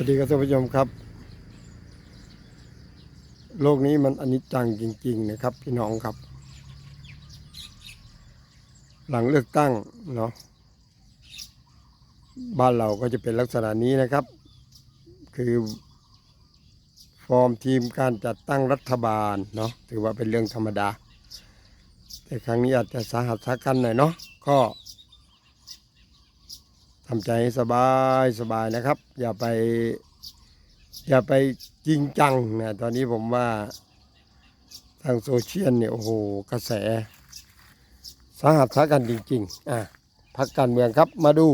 วัสดีครับท่านผู้ชมครับ โลกนี้มันอนิจจังจริง ๆ นะครับ พี่น้องครับ หลังเลือกตั้งเนาะบ้านเราก็จะเป็นลักษณะนี้นะครับ คือฟอร์มทีมการจัดตั้งรัฐบาลเนาะถือว่าเป็นเรื่องธรรมดา แต่ครั้งนี้อาจจะสาหัสสากันหน่อยเนาะก็ ทำใจให้สบายสบายนะครับ อย่าไป อย่าไปจริงจังนะตอนนี้ผมว่าทางโซเชียลเนี่ยโอ้โหกระแสสาหัสสากันจริงๆ อะพักการเมืองครับมาดู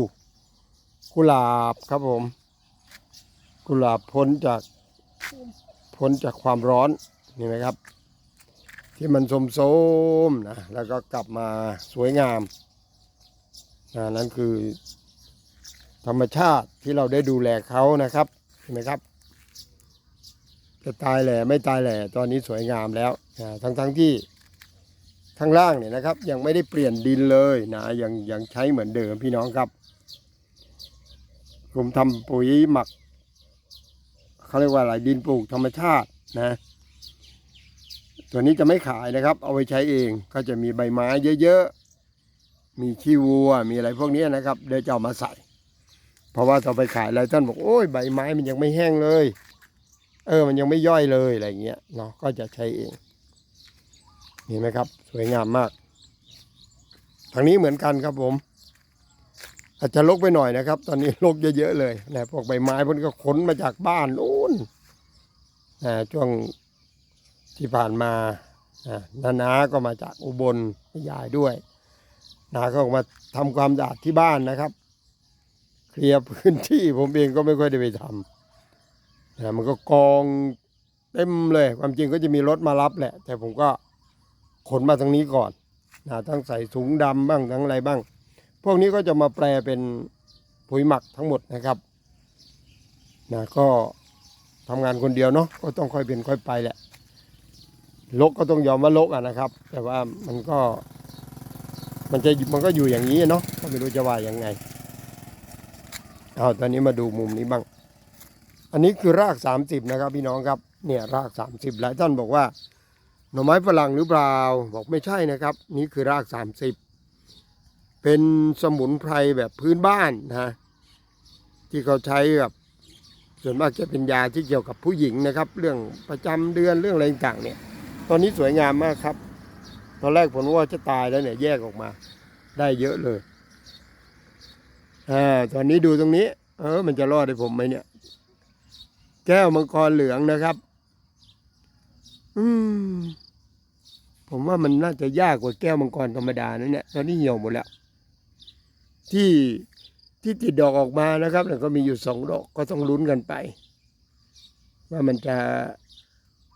กุหลาบครับผม กุหลาบพ้นจากพ้นจากความร้อนนี่ไหมครับ ที่มันโสมๆนะแล้วก็กลับมาสวยงามนะนั่นคือ ธรรมชาติที่เราได้ดูแลเขานะครับเห็นไหมครับ จะตายแหล่ไม่ตายแหล่ตอนนี้สวยงามแล้วนะทั้งทั้งๆที่ข้างล่างเนี่ยนะครับ ยังไม่ได้เปลี่ยนดินเลยนะยังยังใช้เหมือนเดิมพี่น้องครับ ผมทำปุ๋ยหมักเขาเรียกว่าอะไรดินปลูกธรรมชาตินะตัวนี้จะไม่ขายนะครับ เอาไว้ใช้เองก็จะมีใบไม้เยอะๆ มีขี้วัว มีอะไรพวกนี้นะครับ เดี๋ยวจะเอามาใส่ เพราะว่าต่อไปขายแล้วท่านบอกโอ้ยใบไม้มันยังไม่แห้งเลย เออ มันยังไม่ย่อยเลยอะไรเงี้ยเนาะก็จะใช้เองเห็นไหมครับ สวยงามมากทางนี้เหมือนกันครับผม อาจจะลกไปหน่อยนะครับ ตอนนี้ลกเยอะๆเลยนะพวกใบไม้พวกนี้ก็ขนมาจากบ้านนู้นนะช่วงที่ผ่านมานะนานาก็มาจากอุบลยายด้วยนาก็มาทำความสะอาดที่บ้านนะครับ เคลียร์พื้นที่ผมเองก็ไม่ค่อยได้ไปทำนะมันก็กองเต็มเลย ความจริงก็จะมีรถมารับแหละ แต่ผมก็ขนมาทางนี้ก่อนนะทั้งใส่ถุงดำบ้างทั้งอะไรบ้าง พวกนี้ก็จะมาแปลเป็นปุ๋ยหมักทั้งหมดนะครับนะก็ทำงานคนเดียวเนาะก็ต้องค่อยเป็นค่อยไปแหละลกก็ต้องยอมว่าลกอะนะครับ แต่ว่ามันก็ มันจะมันก็อยู่อย่างนี้เนาะก็ไม่รู้จะว่ายังไง เอาตอนนี้มาดูมุมนี้บ้าง อันนี้คือราก 30 นะครับ พี่น้องครับ เนี่ยราก 30 หลายท่านบอกว่า หน่อไม้ฝรั่งหรือเปล่า บอกไม่ใช่นะครับ นี่คือราก 30 เป็นสมุนไพรแบบพื้นบ้านนะที่เขาใช้แบบส่วนมากจะเป็นยาที่เกี่ยวกับผู้หญิงนะครับ เรื่องประจำเดือนเรื่องอะไรต่างๆเนี่ย ตอนนี้สวยงามมากครับ ตอนแรกผมว่าจะตายแล้วเนี่ยแยกออกมา ได้เยอะเลย อ่าตอนนี้ดูตรงนี้ เออ มันจะรอดได้ผมไหมเนี่ย แก้วมังกรเหลืองนะครับ อืม ผมว่ามันน่าจะยากกว่าแก้วมังกรธรรมดานะเนี่ยตอนนี้เหี่ยวหมดแล้ว ที่ที่ติดดอกออกมานะครับแล้วก็มีอยู่สองดอกก็ต้องลุ้นกันไป ว่ามันจะ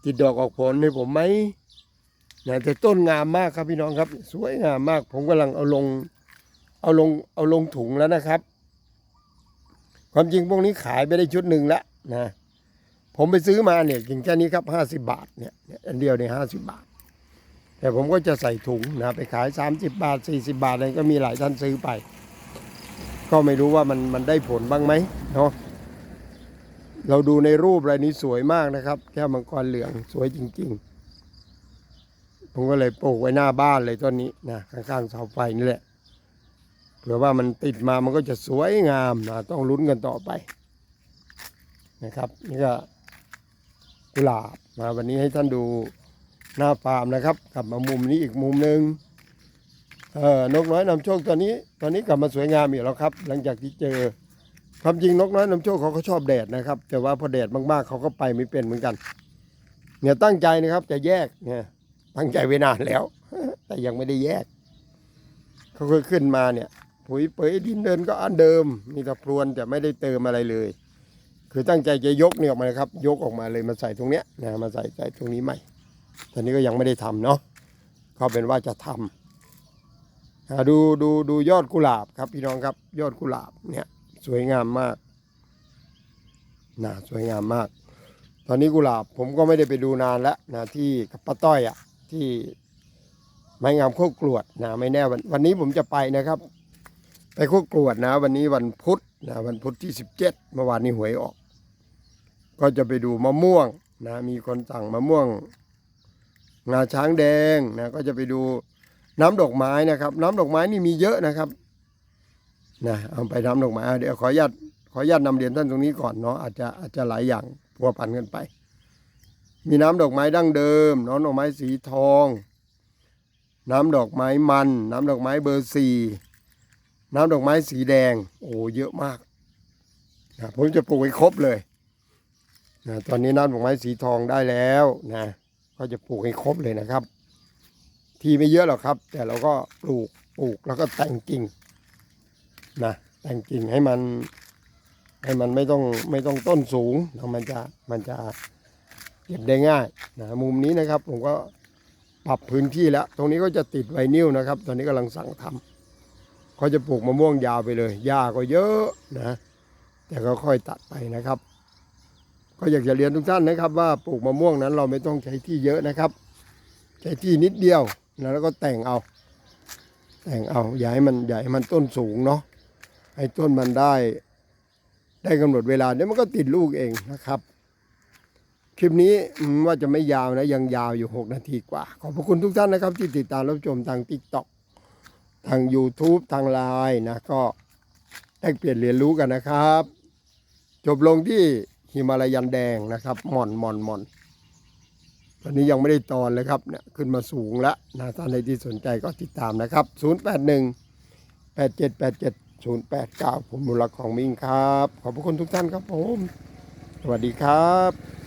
ติดดอกออกผลให้ผมไหมนะแต่ต้นงามมากครับพี่น้องครับ สวยงามมาก ผมกำลังเอาลง เอาลงเอาลงถุงแล้วนะครับ ความจริงพวกนี้ขายไปได้ชุดหนึ่งแล้วนะผมไปซื้อมาเนี่ยจริงแค่นี้ครับห้าสิบาทเนี่ยเนี่ยอันเดียวเนี่ยห้าสิบาท แต่ผมก็จะใส่ถุงนะไปขายสามสิบาทสี่สิบาทอะไรก็มีหลายท่านซื้อไป ก็ไม่รู้ว่ามันมันได้ผลบ้างไหมเนาะเราดูในรูปอะไรนี้สวยมากนะครับ แก้วมังกรเหลืองสวยจริง ๆ ผมก็เลยปลูกไว้หน้าบ้านเลยต้นนี้นะข้างๆเสาไฟนี่แหละ เผื่อว่ามันติดมามันก็จะสวยงามนะต้องลุ้นกันต่อไปนะครับนี่ก็กุหลาบมาวันนี้ให้ท่านดูหน้าฟาร์มนะครับ กลับมามุมนี้อีกมุมหนึ่งเออนกน้อยนำโชคตอนนี้ ตอนนี้กลับมาสวยงามอีกแล้วครับ หลังจากที่เจอความจริงนกน้อยนำโชคเขาก็ชอบแดดนะครับ แต่ว่าพอแดดมากๆเขาก็ไปไม่เป็นเหมือนกัน เนี่ยตั้งใจนะครับจะแยกเนี่ยตั้งใจไว้นานแล้ว แต่ยังไม่ได้แยก เขาก็ขึ้นมาเนี่ย ปุ๋ยเปยดินเดินก็อันเดิม มีต่พรวนแต่ไม่ได้เติมอะไรเลย คือตั้งใจจะยกเนี่ยออกมาเลยครับ ยกออกมาเลยมาใส่ตรงเนี้ยนะมาใส่ใส่ตรงนี้ใหม่ตอนนี้ก็ยังไม่ได้ทำเนาะก็เป็นว่าจะทำดูดูดูยอดกุหลาบครับพี่น้องครับยอดกุหลาบเนี่ยสวยงามมากนะสวยงามมาก ตอนนี้กุหลาบผมก็ไม่ได้ไปดูนานแล้วนะที่กับป้าต้อยอะที่ไม้งามโคกกรวดนะไม่แน่วันวันนี้ผมจะไปนะครับ ไปโคกกรวดนะ วันนี้วันพุธนะวันพุธที่สิบเจ็ดเมื่อวานนี้หวยออก ก็จะไปดูมะม่วงนะมีคนสั่งมะม่วง งาช้างแดงนะก็จะไปดูน้ำดอกไม้นะครับ น้ำดอกไม้นี่มีเยอะนะครับนะเอาไปน้ำดอกไม้อะเดี๋ยวขออนุญาตขออนุญาตนำเรียนท่านตรงนี้ก่อนเนาะอาจจะอาจจะหลายอย่างพัวพันกันไป มีน้ำดอกไม้ดั้งเดิมน้ำดอกไม้สีทอง น้ำดอกไม้มัน น้ำดอกไม้เบอร์สี่ น้ำดอกไม้สีแดง โอ้เยอะมากนะผมจะปลูกให้ครบเลยนะตอนนี้น้ำดอกไม้สีทองได้แล้วนะก็จะปลูกให้ครบเลยนะครับ ที่ไม่เยอะหรอกครับ แต่เราก็ปลูกปลูกแล้วก็แต่งกิ่งนะแต่งกิ่งให้มันให้มันไม่ต้องไม่ต้องต้นสูงแล้วมันจะมันจะเก็บได้ง่ายนะมุมนี้นะครับ ผมก็ปรับพื้นที่แล้ว ตรงนี้ก็จะติดไวนิลนะครับ ตอนนี้กำลังสั่งทำ เขาจะปลูกมะม่วงยาวไปเลยหญ้าก็เยอะนะ แต่ก็ค่อยตัดไปนะครับ ก็อยากจะเรียนทุกท่านนะครับ ว่าปลูกมะม่วงนั้นเราไม่ต้องใช้ที่เยอะนะครับ ใช้ที่นิดเดียวนะแล้วก็แต่งเอา แต่งเอาอย่าให้มันอย่าให้มันต้นสูงเนาะให้ต้นมันได้ ได้กำหนดเวลาเดี๋ยวมันก็ติดลูกเองนะครับคลิปนี้ว่าจะไม่ยาวนะ ยังยาวอยู่ 6 นาทีกว่า ขอบพระคุณทุกท่านนะครับ ที่ติดตามรับชมทาง t ิ k t o k ทาง YouTube ทางไลน์นะก็แลกเปลี่ยนเรียนรู้กันนะครับ จบลงที่หิมาลายันแดงนะครับหม่อนหม่อนหม่อนตอนนี้ยังไม่ได้ตอนเลยครับเนี่ยขึ้นมาสูงแล้วนะท่านใดที่สนใจก็ติดตามนะครับ 081 8787 089 ผมมูลของมิงครับ ขอบพระคุณทุกท่านครับผม สวัสดีครับ